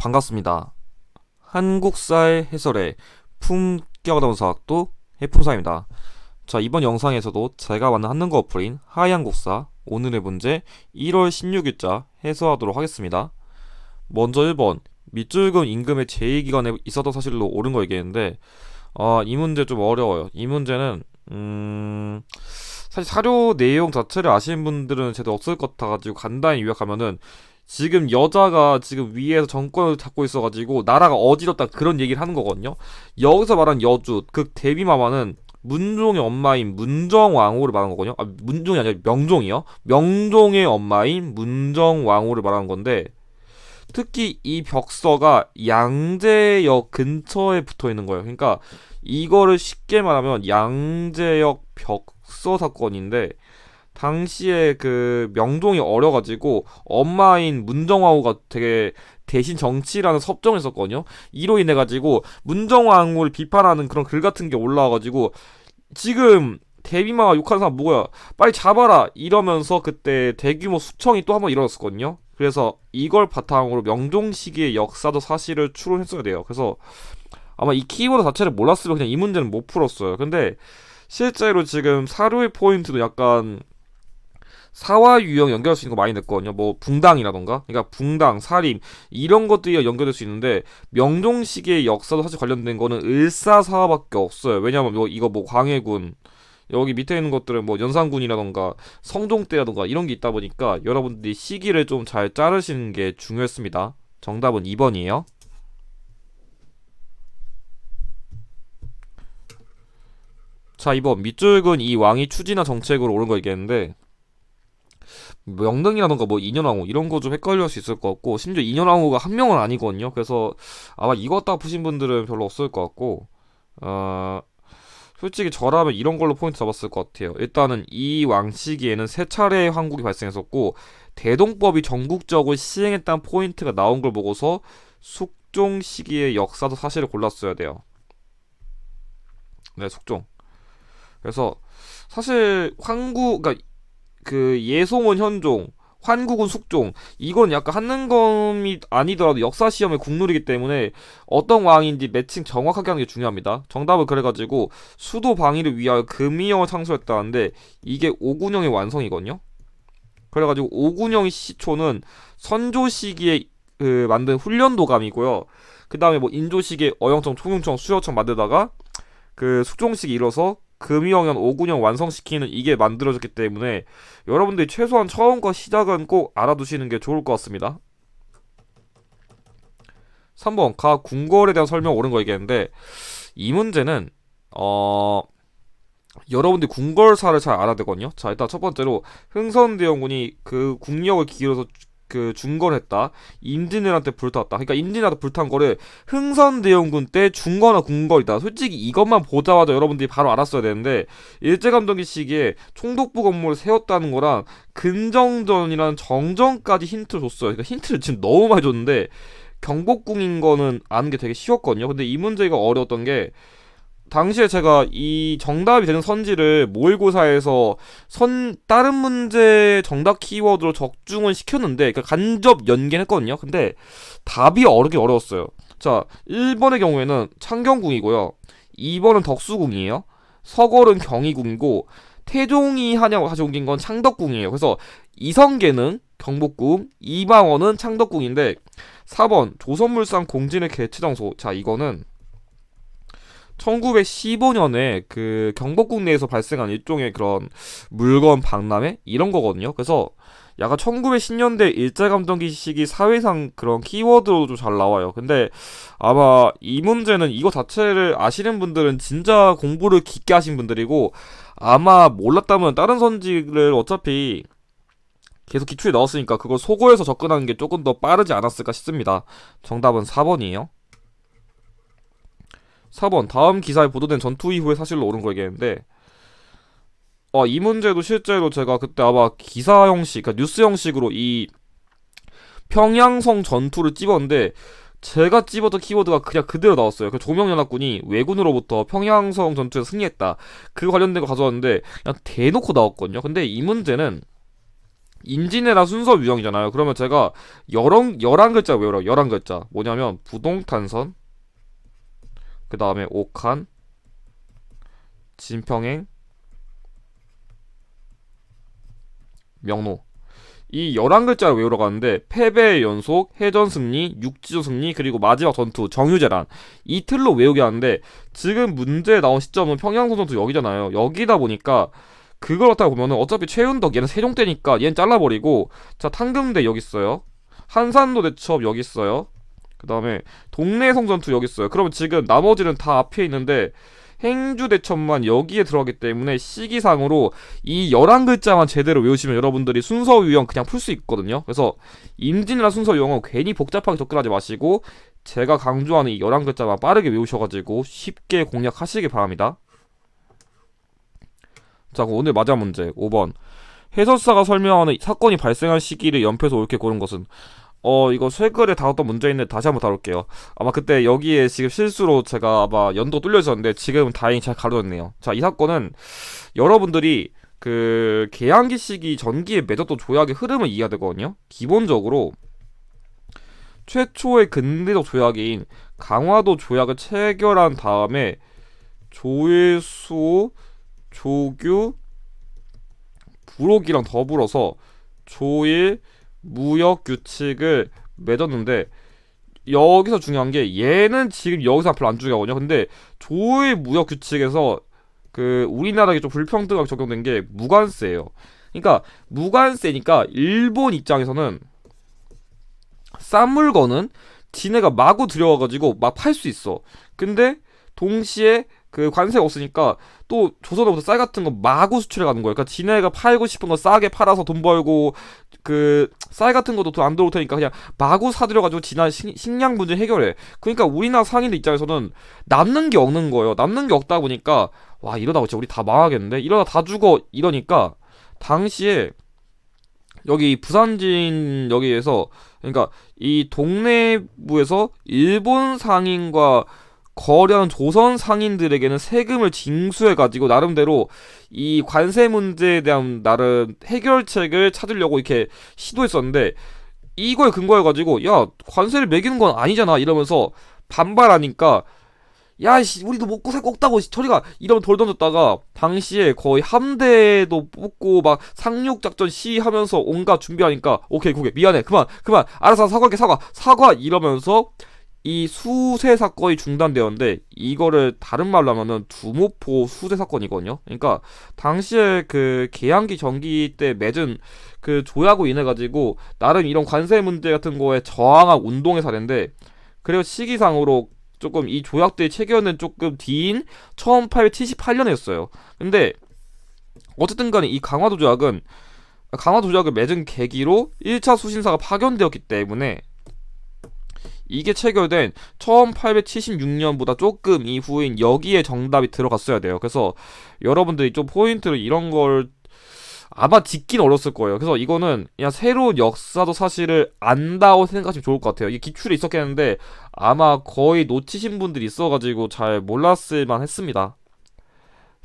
반갑습니다. 한국사의 해설의 품격 아나운서학도 해품사입니다. 자, 이번 영상에서도 제가 만든 한능거 어플인 하이한국사 오늘의 문제 1월 16일자 해소하도록 하겠습니다. 먼저 1번 밑줄금 임금의 제2기간에 있었던 사실로 옳은 거 얘기했는데 아, 이 문제 좀 어려워요. 이 문제는 음... 사실 사료 내용 자체를 아시는 분들은 제도 없을 것 같아가지고 간단히 요약하면은 지금 여자가 지금 위에서 정권을 잡고 있어가지고 나라가 어지럽다 그런 얘기를 하는 거거든요. 여기서 말한 여주 그 데뷔마마는 문종의 엄마인 문정왕후를 말하는 거거든요. 아 문종이 아니라 명종이요. 명종의 엄마인 문정왕후를 말하는 건데 특히 이 벽서가 양재역 근처에 붙어 있는 거예요. 그러니까 이거를 쉽게 말하면 양재역 벽서 사건인데 당시에 그 명종이 어려가지고 엄마인 문정왕후가 되게 대신 정치라는 섭정을 했었거든요. 이로 인해 가지고 문정왕후를 비판하는 그런 글 같은 게 올라와가지고 지금 대비마가 욕하는 사람 뭐야? 빨리 잡아라 이러면서 그때 대규모 수청이 또 한 번 일어났었거든요. 그래서 이걸 바탕으로 명종 시기의 역사도 사실을 추론했어야 돼요. 그래서 아마 이 키워드 자체를 몰랐으면 그냥 이 문제는 못 풀었어요. 근데 실제로 지금 사료의 포인트도 약간 사화 유형 연결할 수 있는 거 많이 냈거든요. 뭐 붕당이라던가, 그러니까 붕당, 살인 이런 것들이 연결될 수 있는데 명종 시기의 역사도 사실 관련된 거는 을사사화밖에 없어요. 왜냐면 뭐 이거 뭐 광해군 여기 밑에 있는 것들은 뭐 연산군이라던가 성종대라던가 이런 게 있다 보니까 여러분들이 시기를 좀 잘 자르시는 게 중요했습니다. 정답은 2번이에요. 자, 2번 밑줄근 이 왕이 추진한 정책으로 옳은 거 얘기했는데 명등이라던가 뭐 인현왕후 이런 거 좀 헷갈릴 수 있을 것 같고 심지어 인현왕후가 한 명은 아니거든요. 그래서 아마 이거 딱 보신 분들은 별로 없을 것 같고 어 솔직히 저라면 이런 걸로 포인트 잡았을 것 같아요. 일단은 이 왕 시기에는 세 차례의 황국이 발생했었고 대동법이 전국적으로 시행했다는 포인트가 나온 걸 보고서 숙종 시기의 역사도 사실을 골랐어야 돼요. 네, 숙종. 그래서 사실 황국 그러니까 그 예송은 현종, 환국은 숙종 이건 약간 한능검이 아니더라도 역사 시험의 국룰이기 때문에 어떤 왕인지 매칭 정확하게 하는 게 중요합니다. 정답을 그래가지고 수도 방위를 위하여 금이영을 창설했다는데 이게 오군영의 완성이거든요. 그래가지고 오군영의 시초는 선조 시기에 그 만든 훈련도감이고요. 그 다음에 뭐 인조 시기에 어영청, 총영청, 수여청 만들다가 그 숙종식이 이뤄서 금이영현 5군형 완성시키는 이게 만들어졌기 때문에 여러분들이 최소한 처음과 시작은 꼭 알아두시는 게 좋을 것 같습니다. 3번 가 궁궐에 대한 설명 옳은 거 얘기했는데 이 문제는 어 여러분들이 궁궐사를 잘 알아야 되거든요. 자 일단 첫 번째로 흥선대원군이 그 국력을 기울여서 그 중거했다. 임진왜란때 불탔다. 그러니까 임진왜란 불탄 거를 흥선대원군 때 중거나 궁궐이다. 솔직히 이것만 보자마자 여러분들이 바로 알았어야 되는데 일제감정기 시기에 총독부 건물을 세웠다는 거랑 근정전이라는 정전까지 힌트를 줬어요. 그러니까 힌트를 지금 너무 많이 줬는데 경복궁인 거는 아는 게 되게 쉬웠거든요. 근데 이 문제가 어려웠던 게 당시에 제가 이 정답이 되는 선지를 모의고사에서 선 다른 문제 정답 키워드로 적중을 시켰는데 그 간접 연계했거든요. 근데 답이 어렵게 어려웠어요. 자, 1번의 경우에는 창경궁이고요. 2번은 덕수궁이에요. 서걸은 경희궁이고 태종이 한양으로 다시 옮긴 건 창덕궁이에요. 그래서 이성계는 경복궁, 이방원은 창덕궁인데 4번 조선물산 공진의 개최 장소. 자, 이거는 1915년에 그 경복궁 내에서 발생한 일종의 그런 물건 박람회 이런 거거든요. 그래서 약간 1910년대 일제감정기 시기 사회상 그런 키워드로 좀 잘 나와요. 근데 아마 이 문제는 이거 자체를 아시는 분들은 진짜 공부를 깊게 하신 분들이고 아마 몰랐다면 다른 선지를 어차피 계속 기출에 넣었으니까 그걸 소거해서 접근하는 게 조금 더 빠르지 않았을까 싶습니다. 정답은 4번이에요. 4번 다음 기사에 보도된 전투 이후의 사실로 옳은 거 얘기했는데 어, 이 문제도 실제로 제가 그때 아마 기사 형식, 그러니까 뉴스 형식으로 이 평양성 전투를 찝었는데 제가 찝었던 키워드가 그냥 그대로 나왔어요. 그 조명연합군이 왜군으로부터 평양성 전투에서 승리했다. 그 관련된 거 가져왔는데 그냥 대놓고 나왔거든요. 근데 이 문제는 임진왜란 순서 유형이잖아요. 그러면 제가 열한 열한 글자 외우라. 열한 글자. 뭐냐면 부동탄선, 그 다음에 옥한, 진평행, 명노. 이 열한 글자를 외우러 가는데 패배의 연속, 해전 승리, 육지전 승리, 그리고 마지막 전투 정유재란 이 틀로 외우게 하는데 지금 문제에 나온 시점은 평양선 전투 여기잖아요. 여기다 보니까 그걸 갖다가 보면은 어차피 최윤덕 얘는 세종대니까 얘는 잘라버리고 자 탕금대 여기 있어요. 한산도 대첩 여기 있어요. 그 다음에 동네 성전투 여기 있어요. 그러면 지금 나머지는 다 앞에 있는데 행주 대첩만 여기에 들어가기 때문에 시기상으로 이 11글자만 제대로 외우시면 여러분들이 순서 유형 그냥 풀 수 있거든요. 그래서 임진이나 순서 유형은 괜히 복잡하게 접근하지 마시고 제가 강조하는 이 11글자만 빠르게 외우셔가지고 쉽게 공략하시기 바랍니다. 자, 그럼 오늘 마지막 문제 5번. 해설사가 설명하는 사건이 발생한 시기를 연표해서 옳게 고른 것은 어 이거 최근에 다뤘던 문제인데 다시 한번 다룰게요. 아마 그때 여기에 지금 실수로 제가 아마 연도 뚫려 있었는데 지금은 다행히 잘 가려졌네요. 자, 이 사건은 여러분들이 그 개항기 시기 전기에 맺었던 조약의 흐름을 이해해야 되거든요. 기본적으로 최초의 근대적 조약인 강화도 조약을 체결한 다음에 조회수 조규 부록이랑 더불어서 조일 무역 규칙을 맺었는데 여기서 중요한 게 얘는 지금 여기서 별로 안 중요하거든요. 근데 조일 무역 규칙에서 그 우리나라에 좀 불평등하게 적용된 게 무관세예요. 그러니까 무관세니까 일본 입장에서는 싼 물건은 지네가 마구 들여와가지고 막 팔 수 있어. 근데 동시에 그 관세가 없으니까 또 조선으로부터 쌀 같은 거 마구 수출해 가는 거예요. 그러니까 지네가 팔고 싶은 거 싸게 팔아서 돈 벌고 그 쌀 같은 것도 돈안 들어올 테니까 그냥 마구 사들여 가지고 지나 식, 식량 문제 해결해. 그러니까 우리나라 상인들 입장에서는 남는 게 없는 거예요. 남는 게 없다 보니까 와 이러다 진짜 우리 다 망하겠는데 이러다 다 죽어 이러니까 당시에 여기 부산진 여기에서 그러니까 이 동네부에서 일본 상인과 거래하는 조선 상인들에게는 세금을 징수해 가지고 나름대로 이 관세 문제에 대한 나름 해결책을 찾으려고 이렇게 시도했었는데 이걸 근거해 가지고 야 관세를 매기는 건 아니잖아 이러면서 반발하니까 야, 씨, 우리도 먹고 살거 없다고, 씨, 저리가, 이러면 돌 던졌다가, 당시에 거의 함대도 뽑고, 막, 상륙작전 시 하면서 온갖 준비하니까, 오케이, 오케이, 미안해, 그만, 그만, 알아서 사과할게, 사과, 사과, 이러면서, 이 수세 사건이 중단되었는데, 이거를 다른 말로 하면은 두모포 수세 사건이거든요? 그러니까, 당시에 그, 개항기 전기 때 맺은 그 조약으로 인해 가지고, 나름 이런 관세 문제 같은 거에 저항한 운동의 사례인데, 그리고 시기상으로 조금 이 조약들이 체결된 조금 뒤인 1878년이었어요. 근데 어쨌든 간에 이 강화도 조약은 강화도 조약을 맺은 계기로 1차 수신사가 파견되었기 때문에 이게 체결된 1876년보다 조금 이후인 여기에 정답이 들어갔어야 돼요. 그래서 여러분들이 좀 포인트로 이런 걸 아마 짓긴 어렸을 거예요. 그래서 이거는 그냥 새로운 역사도 사실을 안다고 생각하시면 좋을 것 같아요. 이게 기출에 있었겠는데 아마 거의 놓치신 분들이 있어가지고 잘 몰랐을만 했습니다.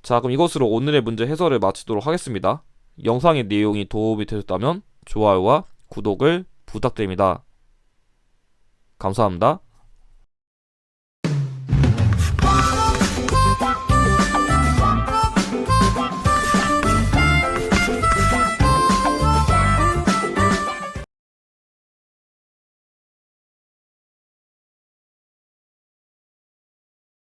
자, 그럼 이것으로 오늘의 문제 해설을 마치도록 하겠습니다. 영상의 내용이 도움이 되셨다면 좋아요와 구독을 부탁드립니다. 감사합니다.